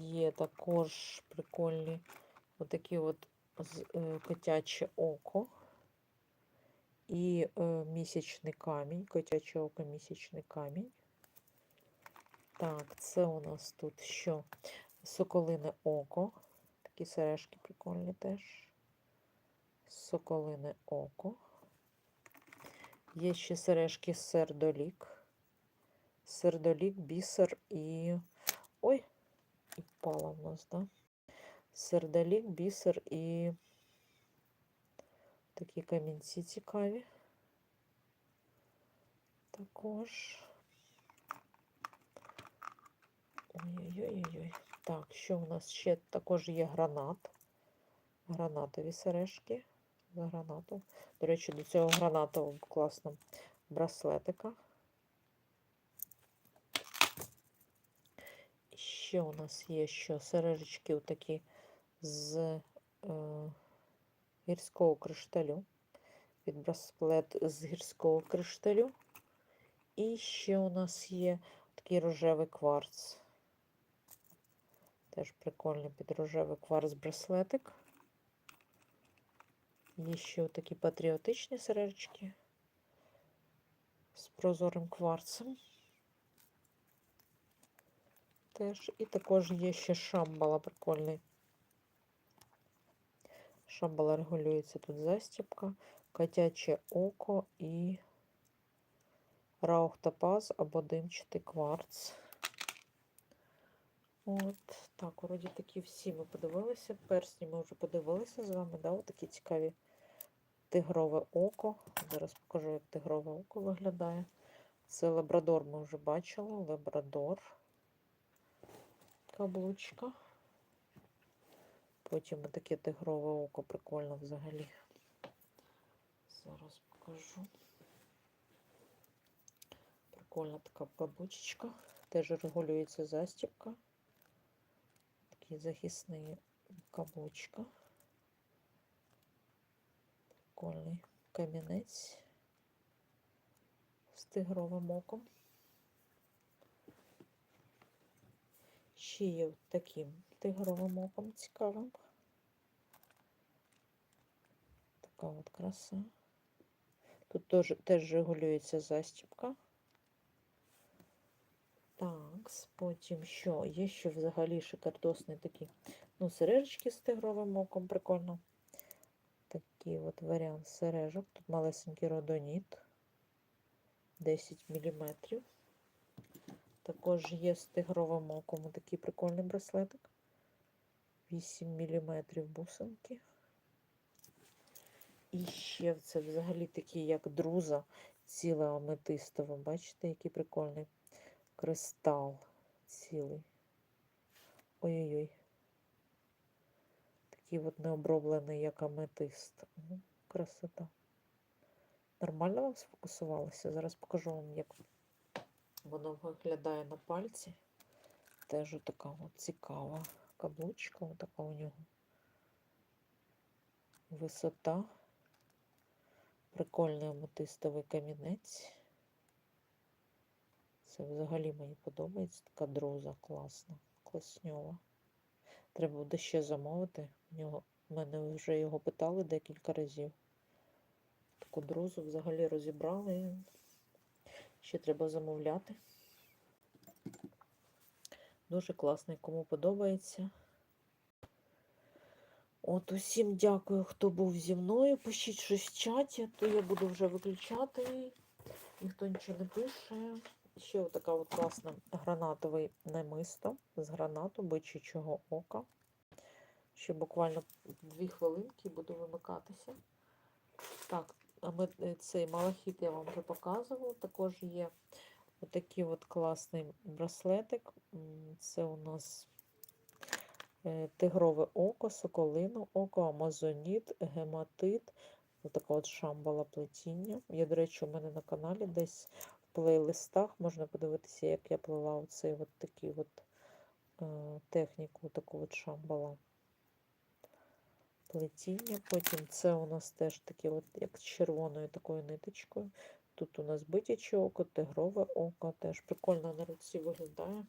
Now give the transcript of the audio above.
Є також прикольні отакі от е, котяче око і е, місячний камінь, котяче око, місячний камінь. Так, це у нас тут що? Соколине око. Такі сережки прикольні теж. Соколине око. Є ще сережки сердолік. Сердолік, бісер і. Впала в нас, да? Сердолік, бісер і такі камінці цікаві. Також. Ой-ой-ой. Так, що у нас ще також є гранат. Гранатові сережки. За гранату. До речі, до цього гранатового класно браслетика. Ще у нас є що сережечки такі з е, гірського кришталю. Від браслет з гірського кришталю. І ще у нас є такий рожевий кварц. Теж прикольний під рожевий кварц браслетик. Є ще такі патріотичні сережечки з прозорим кварцем. Теж. І також є ще шамбала прикольний. Шамбала регулюється тут застібка, котяче око і раухтопаз або димчатий кварц. От, так, вроді такі всі ми подивилися. Персні ми вже подивилися з вами, да, такі цікаві тигрове око. Зараз покажу, як тигрове око виглядає. Це лабрадор ми вже бачили. Лабрадор. Каблучка. Потім таке тигрове око прикольно взагалі. Зараз покажу. Прикольна така каблучечка. Теж регулюється застібка. Такий захисний каблучка. Прикольний камінець з тигровим оком. Ще є таким тигровим оком цікавим. Така от краса. Тут теж, теж регулюється застібка. Так, потім що? Є ще взагалі шикардосний такі, ну, сережечки з тигровим оком, прикольно. Такий от варіант сережок. Тут малесенький родоніт. 10 мм. Також є з тигровим оком такий прикольний браслетик. 8 мм бусинки. І ще це взагалі такий, як друза, ціле аметистове. Бачите, який прикольний кристал цілий. Ой-ой-ой. Такий от необроблений, як аметист. Красота. Нормально вам сфокусувалося? Зараз покажу вам, як воно виглядає на пальці. Теж така от цікава каблучка, така у нього. Висота. Прикольний аметистовий камінець. Це взагалі мені подобається. Така друза класна, класньова. Треба буде ще замовити. У нього, мене вже його питали декілька разів. Таку друзу взагалі розібрали. Ще треба замовляти. Дуже класний, кому подобається. От усім дякую, хто був зі мною. Пишіть щось в чаті, то я буду вже виключати. Ніхто нічого не пише. Ще така от класна гранатовий намисто з гранату бичачого ока. Ще буквально дві хвилинки буду вимикатися. Так, цей малахіт я вам вже показувала. Також є отакий от класний браслетик. Це у нас е, тигрове око, соколино око, амазоніт, гематит. Отака от шамбала плетіння. Я, до речі, у мене на каналі десь в плейлистах можна подивитися, як я плела оцей от такий от е, техніку, таку от шамбала плетіння. Потім це у нас теж таке, от, як з червоною такою ниточкою. Тут у нас битяче око, тигрове око, теж прикольно на руці виглядає.